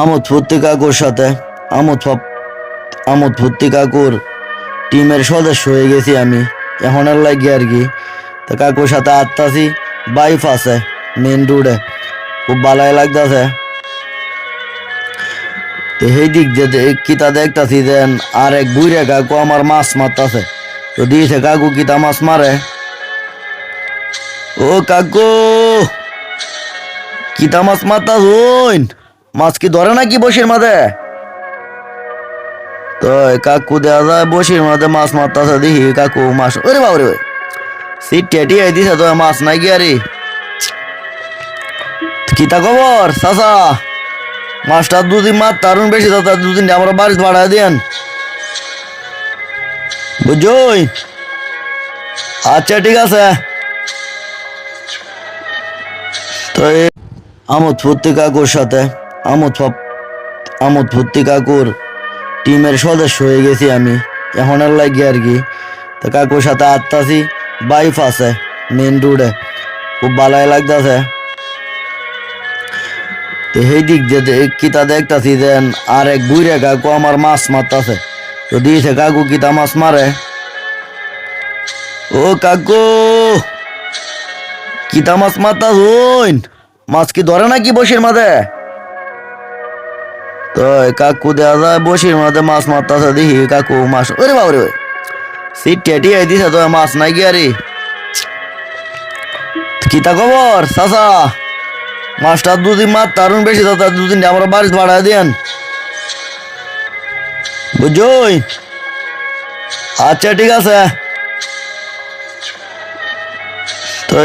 আমোদ ফুর্তি কাকুর সাথে, আমোদ আমোদ ফুর্তি কাকুর টিমের সদস্য হয়ে গেছি আমি। এখন আর লাগে আর কি। তো কাকুর সাথে আত্মাছি বাইফ আছে মেন রোডে খুব ভালাই লাগতেছে। তো সেই দিক দিয়ে কিতা দেখতাছি যেন আর এক বুড়ে কাকু আমার মাছ মারতাছে। তো দিয়েছে কাকু কিতা মাছ মারে। ও কাকু! কিতা মাছ মারতাস হইন মাছ কি ধরে নাকি বসির মাঝে? তো কাকু দেওয়া যায়, বসির মাঝে মাছ মারতাছে দেখি কাকু মাছ। ওরে বাবা রে সিট দিছে তো, মাছ নাই কি আরে? কিতা খবর, চাচা? মাছটা দুদিন মাছ তারুন বেশি তার দুদিন আমরা বাড়িতে ভাড়া দিয়েন। বুঝই? আচ্ছা ঠিক আছে। তো আমোদ ফুর্তি কাকুর সাথে আমোদ ফুর্তি কাকুর টিমের সদস্য হয়ে গেছি আমি। এখন আর লাগে আর কি। তো কাকুর সাথে আত্মাছি বাইফ আছে মেন রোডে খুব ভালাই লাগতেছে। তো সেই দিক দিয়ে কিতা দেখতাছি যেন আর এক বুড়ে কাকু আমার মাছ মারতাছে। তো দিয়েছে কাকু কিতা মাছ মারে। ও কাকু! কিতা মাছ মারতাস হইন? মাছ কি ধরে নাকি বসির মাঝে? তো কাকু দেওয়া যায় বসির মাঝে মাছ মারতাছে দেখি কাকু মাছ ওরে বাবা রে সিট টেটি আই দিছে তো, মাছ নাই কি কিতা খবর, চাচা? মাছটা দুদিন মাছ তারুন বেশি তো তার দুদিন আমরা বাড়িতে ভাড়া দিয়েন বুঝই? আচ্ছা ঠিক আছে। তো